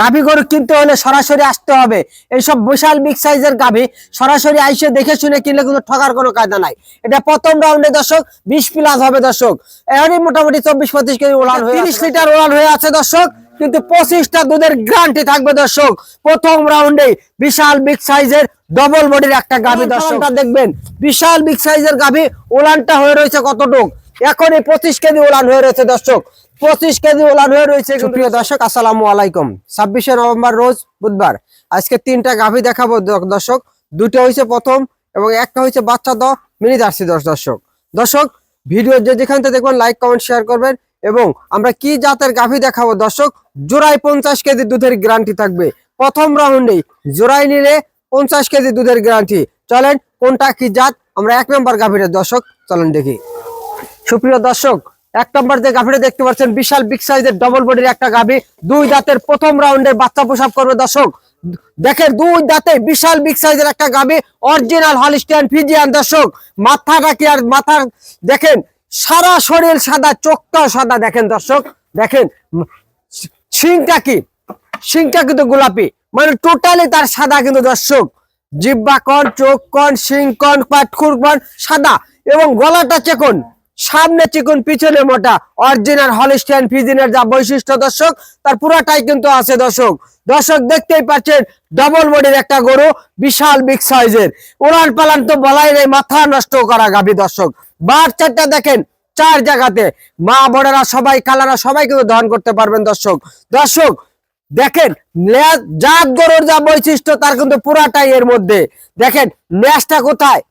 গাভী গরু কিনতে হলে সরাসরি আসতে হবে। এইসব বিশাল বিগ সাইজের গাভী সরাসরি আইসে দেখে শুনে কিনলে কিন্তু ঠকার কোনো কায়দা নাই। এটা প্রথম রাউন্ডে দর্শক বিশ প্লাস হবে দর্শক। এখনই মোটামুটি চব্বিশ পঁচিশ কেজি ওলান তিরিশ লিটার ওলান হয়ে আছে দর্শক কিন্তু পঁচিশটা দুধের গ্যারান্টি থাকবে দর্শক। প্রথম রাউন্ডে বিশাল বিগ সাইজের ডবল বডির একটা গাভী দর্শকটা দেখবেন। বিশাল বিগ সাইজের গাভী ওলানটা হয়ে রয়েছে কতটুক? এখন এই পঁচিশ কেজি ওলান হয়ে রয়েছে দর্শক। পঁচিশ কেজি ওলান হয়ে রয়েছে প্রিয় দর্শক, আসসালামু আলাইকুম। ছাব্বিশে নভেম্বর রোজ বুধবার। আজকে তিনটা গাভী দেখাবো দর্শক। দুটো হয়েছে প্রথম এবং একটা হয়েছে বাচ্চা দ মিনি জার্সি দশ দর্শক। দর্শক, ভিডিও যে যেখান দেখবেন লাইক কমেন্ট শেয়ার করবেন এবং আমরা কি জাতের গাভী দেখাবো দর্শক? জোড়ায় পঞ্চাশ কেজি দুধের গ্যারান্টি থাকবে। প্রথম রাউন্ডেই জোড়াই নিলে পঞ্চাশ কেজি দুধের গ্যারান্টি চলেন, কোনটা কি জাত? আমরা এক নম্বর গাভীরের দর্শক, চলেন দেখি। সুপ্রিয় দর্শক, এক নম্বর যে গাভীটা দেখতে পাচ্ছেন, বিশাল বিগ সাইজের ডবল বডির একটা গাভী। দুই দাঁতের প্রথম রাউন্ডে বাচ্চা প্রসাব করবে দর্শক। দেখেন, দুই দাঁতে বিশাল বিগ সাইজের একটা গাভী অরিজিনাল হলিস্টিয়ান ফিজিয়ান দর্শক। মাথাটা কি আর মাথার দেখেন, সারা শরীর সাদা, চোখটাও সাদা, দেখেন দর্শক। দেখেন, শিংটা কি? শিংটা কিন্তু গোলাপি। মানে টোটালি তার সাদা কিন্তু দর্শক। জিব্বা কন চোখ কন শিং কন পাটখুর কন সাদা। এবং গলাটা চেকন। সামনে চিকন, পিছনে মোটা অরিজিনাল হলিস্টিয়ান ফিজিনের যা বৈশিষ্ট্য দর্শক, তার পুরাটাই কিন্তু আছে দর্শক। দর্শক দেখতেই পাচ্ছেন ডবল বডির একটা গরু, বিশাল বিগ সাইজের উড়ান পালান তো বলাই নেই, মাথা নষ্ট করা গাভী দর্শক। বার চারটা দেখেন, চার জায়গাতে। মা বড়েরা সবাই কালারা সবাই কিন্তু দহন করতে পারবেন দর্শক। দর্শক, দেখেন জাত গরুর যা বৈশিষ্ট্য, তার কিন্তু পুরাটাই এর মধ্যে। দেখেন লেজটা কোথায়?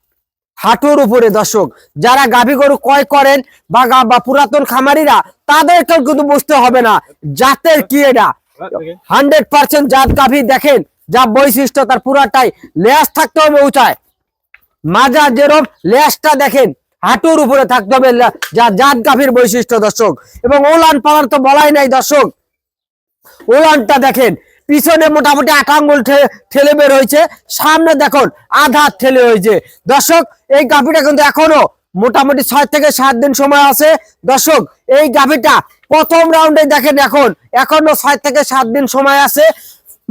হাঁটুর উপরে দর্শক, যারা গাভী গরু ক্রয় করেন বা বা পুরাতন খামারিরা তাদেরকেও কিন্তু বুঝতে হবে না জাতের কি এটা। হান্ড্রেড পার্সেন্ট জাত গাভী দেখেন, যা বৈশিষ্ট্য তার পুরাটাই। লেজ থাকতে হবে উঁচায়। মাজা যেরম লেজটা দেখেন, হাঁটুর উপরে থাকতে হবে যা জাত গাভীর বৈশিষ্ট্য দর্শক। এবং ওলান পালান তো বলাই নাই দর্শক। ওলানটা দেখেন পিছনে মোটামুটি আট আঙ্গুল ঠেলে বের হয়েছে। সামনে দেখুন, আধা ঠেলে হয়েছে। দর্শক, এই গাভিটা কিন্তু এখনও মোটামুটি ছয় থেকে সাত দিন সময় আছে। দর্শক, এই গাভিটা প্রথম রাউন্ডে দেখেন এখন। এখনও ছয় থেকে সাত দিন সময় আছে।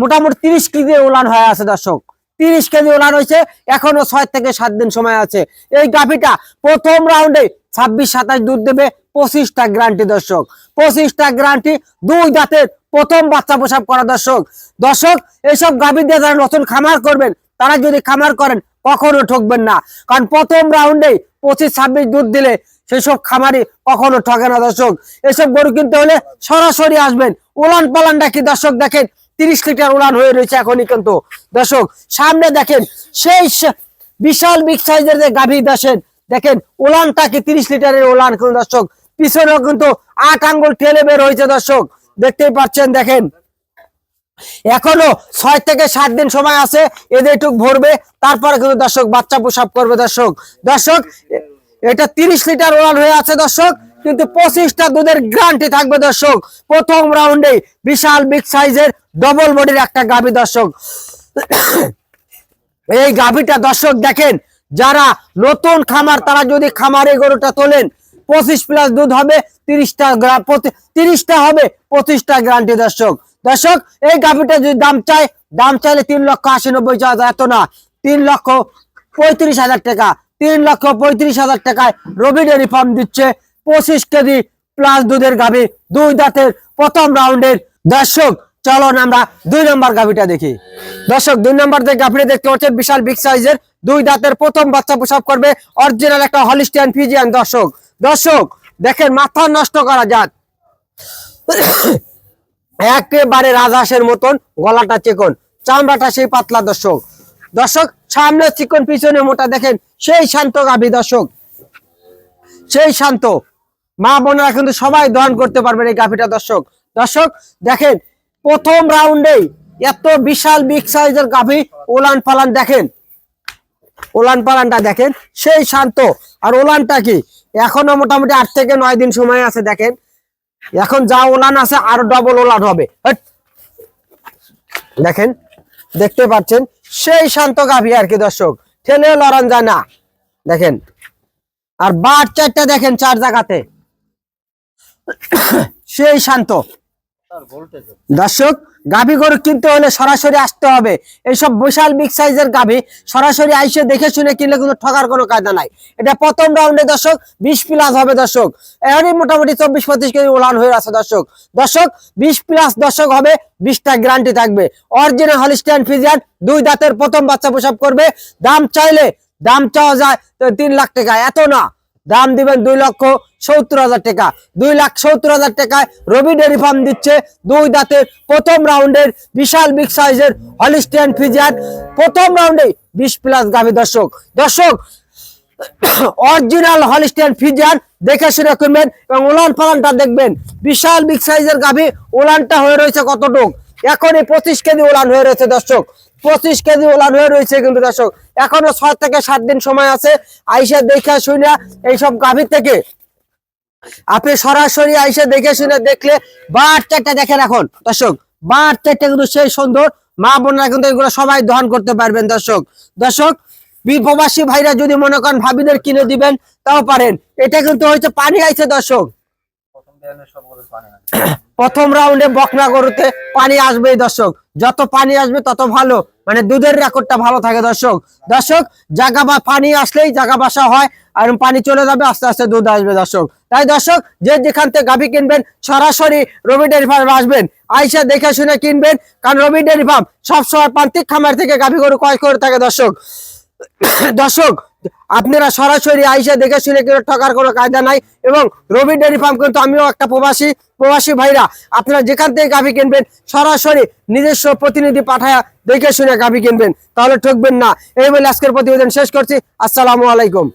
মোটামুটি তিরিশ কেজি উলান হয়ে আছে, দর্শক। তিরিশ কেজি ওলান হয়েছে। এখনও ছয় থেকে সাত দিন সময় আছে। এই গাভীটা প্রথম রাউন্ডে ছাব্বিশ, সাতাশ দুধ দেবে। পঁচিশটা গ্যারান্টি দর্শক। পঁচিশটা গ্যারান্টি দুই দাঁতের প্রথম বাচ্চা প্রসাব করা দর্শক। দর্শক এইসব গাভী দিয়ে যারা নতুন খামার করবেন, তারা যদি খামার করেন, কখনো ঠকবেন না। কারণ প্রথম রাউন্ডে পঁচিশ, ছাব্বিশ দুধ দিলে সেসব খামারি কখনো ঠকে না দর্শক। এসব গরু কিনতে হলে সরাসরি আসবেন। উলান পালানটা কি দর্শক দেখেন? তিরিশ লিটার উড়ান হয়ে রয়েছে এখনই কিন্তু। দর্শক, সামনে দেখেন, সেই বিশাল বিগ সাইজের যে গাভী দেখেন দেখেন উলানটা কি তিরিশ লিটারের উলান কিন্তু দর্শক, পিছনেও কিন্তু আট আঙ্গুল ঠেলে বের হয়েছে দর্শক, দেখতেই পাচ্ছেন, দেখেন। এখনও ছয় থেকে সাত দিন সময় আছে, এদের টুক ভরবে, তারপরে কিন্তু দর্শক বাচ্চা প্রসাব করবে দর্শক। দর্শক এটা তিরিশ লিটার ওলান হয়ে আছে দর্শক কিন্তু পঁচিশটা দুধের গ্যারান্টি থাকবে দর্শক। প্রথম রাউন্ডে বিশাল বিগ সাইজের ডবল বডির একটা গাভী দর্শক। এই গাভীটা দর্শক দেখেন, যারা নতুন খামার, তারা যদি খামারে গরুটা তোলেন, পঁচিশ প্লাস দুধ হবে তিরিশটা তিরিশটা হবে পঁচিশটা গ্যারান্টি দর্শক। দর্শক, এই গাভীটা যদি দাম চাই দাম চাইলে তিন লক্ষ আশি নব্বই হাজার এত না। তিন লক্ষ পঁয়ত্রিশ হাজার টাকা, তিন লক্ষ পঁয়ত্রিশ হাজার টাকায় রবি ডেয়ারি ফার্ম দিচ্ছে। পঁচিশ কেজি প্লাস দুধের গাভী, দুই দাঁতের প্রথম রাউন্ডের দর্শক। চলুন আমরা দুই নম্বর গাভীটা দেখি। দর্শক, দুই নম্বর যে গাভীটা দেখতে পাচ্ছেন, বিশাল বিগ সাইজের দুই দাঁতের প্রথম বাচ্চা প্রসব করবে অরিজিনাল একটা হলিস্টিয়ান ফিজিয়ান দর্শক। দর্শক, দেখেন, মাথা নষ্ট করা যাক একেবারে রাজহাঁসের মতন গলাটা চিকন, চামড়াটা সেই পাতলা দর্শক। দর্শক, সামনে চিকন, পিছনে মোটা, দেখেন, সেই শান্ত গাভী দর্শক। সেই শান্ত মা বোনেরা কিন্তু সবাই দহন করতে পারবেন এই গাভীটা, দর্শক। দর্শক, দেখেন, প্রথম রাউন্ডেই এত বিশাল বিগ সাইজের গাভী ওলান পালান দেখেন। ওলান পালানটা দেখেন, সেই শান্ত। আর ওলানটা কি? এখনও মোটামুটি আট থেকে নয় দিন সময় আছে, দেখেন। এখন যা ওলান আছে, আরও ডবল ওলান হবে। দেখেন, দেখতে পাচ্ছেন, সেই শান্ত গাভী আর কি, দর্শক। ঠেলে লড়ান যায় না। দেখেন, আর বার চারটা দেখেন চার জায়গাতে। সেই শান্ত। দর্শক, গাভী গরু কিনতে হলে সরাসরি আসতে হবে। এইসব বিশাল বিগ সাইজের গাভী সরাসরি আইসে দেখে শুনে কিনলে কিন্তু ঠকার কোনো কায়দা নাই। এটা প্রথম রাউন্ডে দর্শক, বিশ প্লাস হবে দর্শক। এখনই মোটামুটি চব্বিশ পঁচিশ কেজি উলান হয়ে আছে দর্শক। দর্শক, বিশ প্লাস দর্শক হবে, বিশটা গ্যারান্টি থাকবে। অরিজিনাল হলিস্টিয়ান ফিজিয়ান দুই দাঁতের প্রথম বাচ্চা প্রসব করবে। দাম চাইলে, দাম চাওয়া যায় তিন লাখ টাকা। এত না। দাম দিবেন দুই লক্ষ সত্তর হাজার টাকা। দুই লাখ সত্তর হাজার টাকায় রবি ডেয়ারি ফার্ম দিচ্ছে। দুই দাঁতের প্রথম রাউন্ডের বিশাল বিগ সাইজের হলিস্টিয়ান ফিজিয়ান। প্রথম রাউন্ডে বিশ প্লাস গাভী দর্শক। দর্শক, অরিজিনাল হলিস্টিয়ান ফিজিয়ান দেখে শুনে করবেন এবং উলান পালানটা দেখবেন। বিশাল বিগ সাইজের গাভী উলানটা হয়ে রয়েছে কতটুক? এখনই পঁচিশ কেজি উলান হয়ে রয়েছে দর্শক। পঁচিশ কেজি উলান হয়ে রয়েছে কিন্তু দর্শক, এখনও ছয় থেকে সাত দিন সময় আছে। আইসা দেখে শুনে এইসব গাভীর থেকে আপনি সরাসরি আইসা দেখে শুনে দেখলে বার চারটা দেখেন এখন। দর্শক বার চারটা কিন্তু সেই সুন্দর মা বোনরা কিন্তু এগুলো সবাই দহন করতে পারবেন দর্শক। দর্শক বি- প্রবাসী ভাইরা যদি মনে করেন ভাবিদের কিনে দিবেন তাও পারেন। এটা কিন্তু হয়তো পানি আইছে দর্শক। প্রথম রাউন্ডে বকনা গরুতে পানি আসবে দর্শক। যত পানি আসবে তত ভালো। মানে দুধের রেকর্ডটা ভালো থাকে, দর্শক। দর্শক জায়গা বা পানি আসলেই জায়গা বাসা হয় আর পানি চলে যাবে, আস্তে আস্তে দুধ আসবে, দর্শক। তাই দর্শক, যে যেখান থেকে গাভি কিনবেন, সরাসরি রবি ডেয়ারি ফার্ম আসবেন। আইসা দেখে শুনে কিনবেন, কারণ রবি ডেয়ারি ফার্ম সবসময় প্রান্তিক খামার থেকে গাভি গরু ক্রয় করে থাকে, দর্শক। দর্শক, আপনারা সরাসরি আইসা দেখে শুনে কিন্তু ঠকার কোনো কায়দা নাই এবং রবি ডেয়ারি ফার্ম কিন্তু আমিও একটা প্রবাসী প্রবাসী ভাইরা। আপনারা যেখান থেকে গাভি কিনবেন, সরাসরি নিজস্ব প্রতিনিধি পাঠায় দেখে শুনে গাভি কিনবেন, তাহলে ঠকবেন না। এই বলে আজকের প্রতিবেদন শেষ করছি। আসসালামু আলাইকুম।